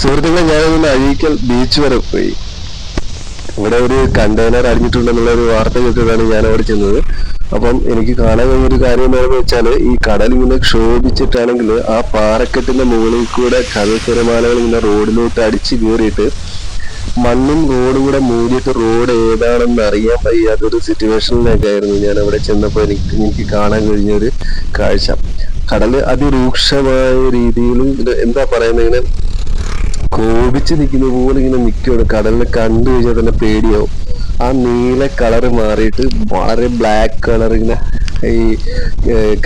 സുഹൃത്തുക്കളെ ഞാനൊന്ന് അഴീക്കൽ ബീച്ച് വരെ പോയി. ഇവിടെ ഒരു കണ്ടെയ്നർ അടിഞ്ഞിട്ടുണ്ടെന്നുള്ള ഒരു വാർത്ത കേട്ടതാണ് ഞാൻ അവിടെ ചെന്നത്. അപ്പം എനിക്ക് കാണാൻ കഴിഞ്ഞ ഒരു കാര്യം എന്താണെന്ന് വെച്ചാൽ ഈ കടൽ ഇങ്ങനെ ക്ഷോഭിച്ചിട്ടാണെങ്കിൽ ആ പാറക്കെട്ടിന്റെ മുകളിൽ കൂടെ കടൽ തിരമാലകൾ ഇങ്ങനെ റോഡിലോട്ട് അടിച്ചു കയറിയിട്ട് മണ്ണും റോഡും കൂടെ മൂടിയിട്ട് റോഡ് ഏതാണെന്ന് അറിയാൻ വയ്യാത്തൊരു സിറ്റുവേഷനിലൊക്കെ ആയിരുന്നു ഞാൻ അവിടെ ചെന്നപ്പോൾ എനിക്ക് എനിക്ക് കാണാൻ കഴിഞ്ഞ ഒരു കാഴ്ച. കടൽ അതിരൂക്ഷമായ രീതിയിലും എന്താ പറയുന്നത് ഇങ്ങനെ കോപിച്ച് നിൽക്കുന്ന പോലെ ഇങ്ങനെ നിൽക്കുകയാണ് കടലിനെ കണ്ടു കഴിഞ്ഞാൽ തന്നെ പേടിയാവും. ആ നീല കളർ മാറിയിട്ട് വളരെ ബ്ലാക്ക് കളർ ഇങ്ങനെ ഈ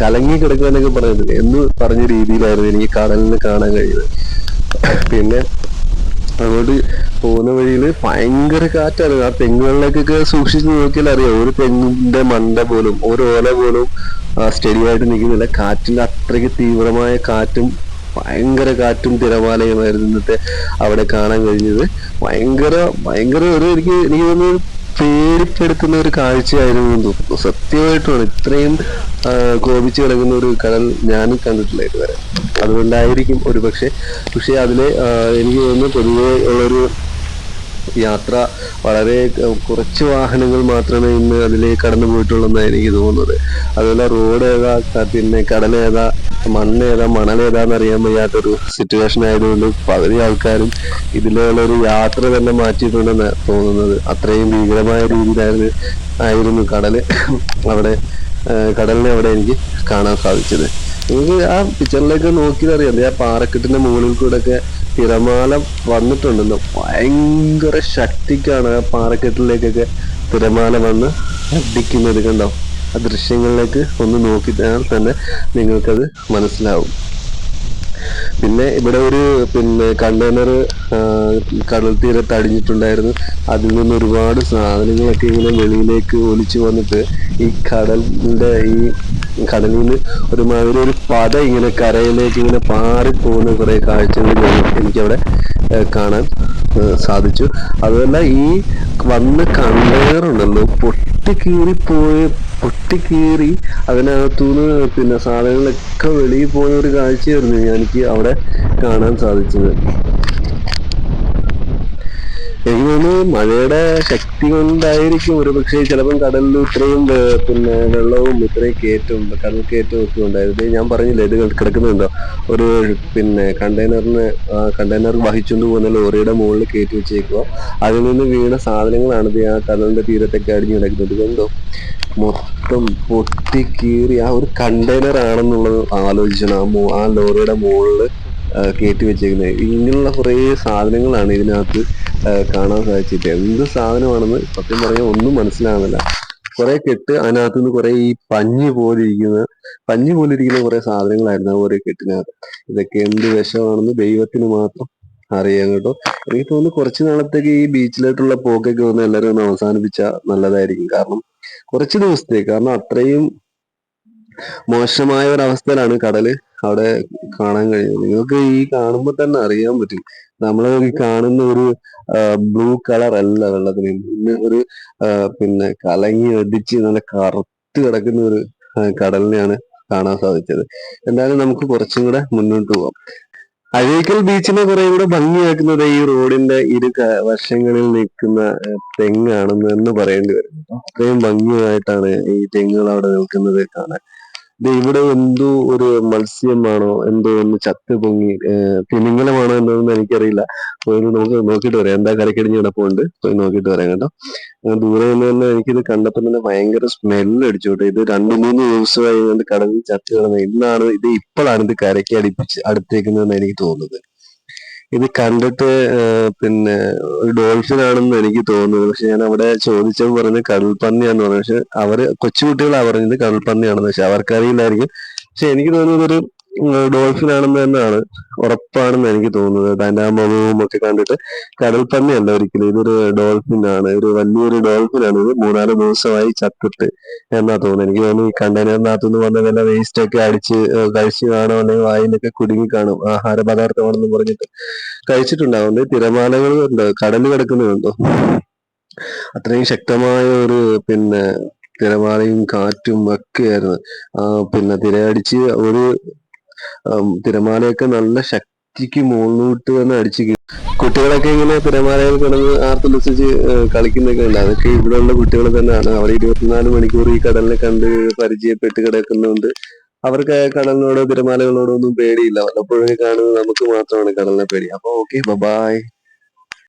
കലങ്ങി കിടക്കുക പറയുന്നത്. എന്ന് പറഞ്ഞ രീതിയിലായിരുന്നു എനിക്ക് കടലിനെ കാണാൻ കഴിയുന്നത്. പിന്നെ അങ്ങോട്ട് പോകുന്ന വഴിയിൽ ഭയങ്കര കാറ്റാണ്. ആ തെങ്ങുകളിലേക്കൊക്കെ സൂക്ഷിച്ച് നോക്കിയാൽ അറിയാം. ഒരു തെങ്ങിന്റെ മണ്ട പോലും ഒരു ഓല പോലും സ്റ്റഡി ആയിട്ട് നിൽക്കുന്നില്ല. കാറ്റിന്റെ അത്രയ്ക്ക് തീവ്രമായ കാറ്റും ഭയങ്കര കാറ്റും തിരമാലയുമായിരുന്നു ഇന്നത്തെ അവിടെ കാണാൻ കഴിഞ്ഞത്. ഭയങ്കര ഭയങ്കര ഒരു എനിക്ക് എനിക്ക് തോന്നുന്നു പേടിപ്പെടുത്തുന്ന ഒരു കാഴ്ചയായിരുന്നു എന്ന് തോന്നുന്നു. സത്യമായിട്ടുമാണ് ഇത്രയും കോപിച്ച് കിടക്കുന്ന ഒരു കടൽ ഞാൻ കണ്ടിട്ടില്ല ഇതുവരെ. അതുകൊണ്ടായിരിക്കും ഒരു പക്ഷേ പക്ഷെ അതിലെ എനിക്ക് തോന്നുന്നു പൊതുവെ ഉള്ളൊരു യാത്ര വളരെ കുറച്ച് വാഹനങ്ങൾ മാത്രമേ ഇന്ന് അതിലേക്ക് കടന്നു പോയിട്ടുള്ളൂ എന്നാണ് എനിക്ക് തോന്നുന്നത്. അതുപോലെ റോഡ് ഏതാ പിന്നെ കടൽ ഏതാ മണ്ണ് ഏതാ മണൽ ഏതാന്ന് അറിയാൻ വയ്യാത്തൊരു സിറ്റുവേഷൻ ആയതുകൊണ്ട് പകുതി ആൾക്കാരും ഇതിലുള്ള ഒരു യാത്ര തന്നെ മാറ്റിയിട്ടുണ്ടെന്ന് തോന്നുന്നത്. അത്രയും ഭീകരമായ രീതിയിലായിരുന്നു ആയിരുന്നു കടൽ. അവിടെ കടലിനെ അവിടെ എനിക്ക് കാണാൻ സാധിച്ചത്. എനിക്ക് ആ പിക്ചറിലേക്ക് നോക്കിയതറിയാം. ആ പാറക്കെട്ടിന്റെ മുകളിൽ കൂടെ ഒക്കെ തിരമാല വന്നിട്ടുണ്ടല്ലോ. ഭയങ്കര ശക്തിക്കാണ് ആ പാറക്കെട്ടിലേക്കൊക്കെ തിരമാല വന്ന് അടിക്കുന്നത് കണ്ടോ? ആ ദൃശ്യങ്ങളിലേക്ക് ഒന്ന് നോക്കിയാൽ തന്നെ നിങ്ങൾക്കത് മനസ്സിലാവും. പിന്നെ ഇവിടെ ഒരു പിന്നെ കണ്ടെയ്നർ കടൽ തീരത്ത് അടിഞ്ഞിട്ടുണ്ടായിരുന്നു അതിൽ നിന്ന് ഒരുപാട് സാധനങ്ങളൊക്കെ ഇങ്ങനെ വെളിയിലേക്ക് ഒലിച്ചു വന്നിട്ട് ഈ കടലിന്റെ ഈ കടലിൽ നിന്ന് ഒരുമാതിരി ഒരു പത ഇങ്ങനെ കരയിലേക്ക് ഇങ്ങനെ പാറിപ്പോകുന്ന കുറെ കാഴ്ചകൾ എനിക്കവിടെ കാണാൻ സാധിച്ചു. അതുമല്ല ഈ വന്ന കണ്ടെയ്നർ ഉണ്ടല്ലോ പൊട്ടിക്കീറിപ്പോയി പൊട്ടിക്കീറി അതിനകത്തുനിന്ന് പിന്നെ സാധനങ്ങളൊക്കെ വെളിയിൽ പോകുന്ന ഒരു കാഴ്ചയായിരുന്നു എനിക്ക് അവിടെ കാണാൻ സാധിച്ചത്. എനിക്ക് തോന്നുന്നു മഴയുടെ ശക്തി കൊണ്ടായിരിക്കും ഒരു പക്ഷേ ചിലപ്പം കടലിൽ ഇത്രയും പിന്നെ വെള്ളവും ഇത്രയും കയറ്റവും കടൽ കയറ്റവും ഒക്കെ ഉണ്ടായത്. ഞാൻ പറഞ്ഞില്ലേ ഇത് കിടക്കുന്നുണ്ടോ? ഒരു പിന്നെ കണ്ടെയ്നറിന് കണ്ടെയ്നർ വഹിച്ചുകൊണ്ട് പോകുന്ന ലോറിയുടെ മുകളിൽ കയറ്റി വെച്ചേക്കുക അതിൽ നിന്ന് വീണ സാധനങ്ങളാണ് ഇത് ആ കടലിന്റെ തീരത്തൊക്കെ അടിഞ്ഞു കിടക്കുന്നത്. കണ്ടോ മൊത്തം പൊട്ടിക്കീറി ആ ഒരു കണ്ടെയ്നർ ആണെന്നുള്ളത് ആലോചിച്ചാണ് ആ ആ ലോറിയുടെ മുകളിൽ കയറ്റി വെച്ചേക്കുന്നത്. ഇങ്ങനെയുള്ള കുറേ സാധനങ്ങളാണ് ഇതിനകത്ത് കാണാൻ സാധിച്ചില്ല. എന്ത് സാധനമാണെന്ന് സത്യം പറഞ്ഞാൽ ഒന്നും മനസ്സിലാകുന്നില്ല കുറെ കെട്ട് അതിനകത്ത് നിന്ന് കുറെ ഈ പഞ്ഞി പോലെ ഇരിക്കുന്ന പഞ്ഞി പോലെ ഇരിക്കുന്ന കുറെ സാധനങ്ങളായിരുന്നു ആ ഓരോ കെട്ടിനകത്ത്. ഇതൊക്കെ എന്ത് വിഷമാണെന്ന് ദൈവത്തിന് മാത്രം അറിയാം കേട്ടോ. എനിക്ക് തോന്നുന്നു കുറച്ച് നാളത്തേക്ക് ഈ ബീച്ചിലോട്ടുള്ള പോക്കൊക്കെ ഒന്ന് എല്ലാവരും ഒന്ന് അവസാനിപ്പിച്ചാൽ നല്ലതായിരിക്കും. കാരണം കുറച്ച് ദിവസത്തേക്ക് കാരണം അത്രയും മോശമായ ഒരവസ്ഥയിലാണ് കടൽ അവിടെ കാണാൻ കഴിയുന്നത്. നിങ്ങൾക്ക് ഈ കാണുമ്പോൾ തന്നെ അറിയാൻ പറ്റും. നമ്മൾ കാണുന്ന ഒരു ബ്ലൂ കളർ അല്ല വെള്ളത്തിന്. പിന്നെ ഒരു പിന്നെ കലങ്ങി അടിച്ച് നല്ല കറുത്ത് കിടക്കുന്ന ഒരു കടലിനെയാണ് കാണാൻ സാധിച്ചത്. എന്തായാലും നമുക്ക് കുറച്ചും കൂടെ മുന്നോട്ട് പോവാം. അഴീക്കൽ ബീച്ചിനെ കുറെ കൂടെ ഭംഗിയാക്കുന്നത് ഈ റോഡിന്റെ ഇരു വശങ്ങളിൽ നിൽക്കുന്ന തെങ്ങാണെന്ന് എന്ന് പറയേണ്ടി വരും. അത്രയും ഭംഗിയായിട്ടാണ് ഈ തെങ്ങുകൾ അവിടെ നിൽക്കുന്നത് കാണാൻ. ഇവിടെ എന്തോ ഒരു മത്സ്യമാണോ എന്തോ ഒന്ന് ചത്ത് പൊങ്ങി തിമിംഗലമാണോ എന്തോന്ന് എനിക്കറിയില്ല. പോയി നമുക്ക് നോക്കിയിട്ട് വരാം. എന്താ കരക്കടിഞ്ഞ് കിടപ്പുണ്ട് പോയി നോക്കിയിട്ട് വരാം കേട്ടോ. ദൂരെ നിന്ന് തന്നെ എനിക്കിത് കണ്ടപ്പോൾ തന്നെ ഭയങ്കര സ്മെല്ല് അടിച്ചു കേട്ടോ. ഇത് രണ്ടു മൂന്ന് ദിവസമായി കടലിൽ ചത്ത് കിടന്നത് ഇന്നാണ് ഇത് ഇപ്പോഴാണ് ഇത് കരയ്ക്ക് അടുപ്പിച്ച് അടുത്തേക്കുന്നതെന്ന് എനിക്ക് തോന്നുന്നത്. ഇത് കണ്ടിട്ട് പിന്നെ ഒരു ഡോൾഫിൻ ആണെന്ന് എനിക്ക് തോന്നുന്നത് പക്ഷെ ഞാൻ അവിടെ ചോദിച്ചപ്പോൾ പറഞ്ഞ് കടൽപ്പന്നിയാന്ന് പറഞ്ഞു. പക്ഷെ അവർ കൊച്ചുകുട്ടികളാ പറഞ്ഞത് കടൽപ്പന്നിയാണെന്ന് പക്ഷെ അവർക്കറിയില്ലായിരിക്കും. പക്ഷെ എനിക്ക് തോന്നുന്നത് ഒരു ഡോൾഫിൻ ആണെന്ന് തന്നെയാണ്. ഉറപ്പാണെന്ന് എനിക്ക് തോന്നുന്നത്. തന്റെ ആ മുഖവും ഒക്കെ കണ്ടിട്ട് കടൽ അല്ല ഒരിക്കലും. ഇതൊരു ഡോൾഫിൻ ആണ്. ഒരു വലിയൊരു ഡോൾഫിൻ ആണ്. ഇത് മൂന്നാൽ ദിവസമായി ചത്തിട്ട് എന്നാ തോന്നുന്നത് എനിക്ക് തോന്നുന്നു ഈ കണ്ടെയ്നറിനകത്തു നിന്ന് വന്ന വല്ല വേസ്റ്റ് ഒക്കെ അടിച്ച് കഴിച്ചു കാണും അല്ലെങ്കിൽ വായിലൊക്കെ കുടുങ്ങി കാണും. ആഹാര പദാർത്ഥമാണെന്ന് പറഞ്ഞിട്ട് കഴിച്ചിട്ടുണ്ടാവും. തിരമാലകളുണ്ട് കടൽ കിടക്കുന്നുണ്ടോ അത്രയും ശക്തമായ ഒരു പിന്നെ തിരമാലയും കാറ്റും ഒക്കെയായിരുന്നു ആ പിന്നെ തിരയടിച്ച് ഒരു തിരമാലയൊക്കെ നല്ല ശക്തിക്ക് മുകളിലോട്ട് തന്നെ അടിച്ച് കുട്ടികളൊക്കെ ഇങ്ങനെ തിരമാലയിൽ കിടന്ന് ആർത്തുലസിച്ച് കളിക്കുന്നൊക്കെ ഉണ്ട്. അതൊക്കെ ഇവിടെയുള്ള കുട്ടികൾ തന്നെയാണ്. അവർ ഇരുപത്തിനാല് മണിക്കൂർ ഈ കടലിനെ കണ്ട് പരിചയപ്പെട്ട് കിടക്കുന്നുണ്ട് അവർക്ക് കടലിനോടോ തിരമാലകളോടോ ഒന്നും പേടിയില്ല. വല്ലപ്പോഴൊക്കെ കാണുന്നത് നമുക്ക് മാത്രമാണ് കടലിനെ പേടി. അപ്പൊ ഓക്കെ ബൈ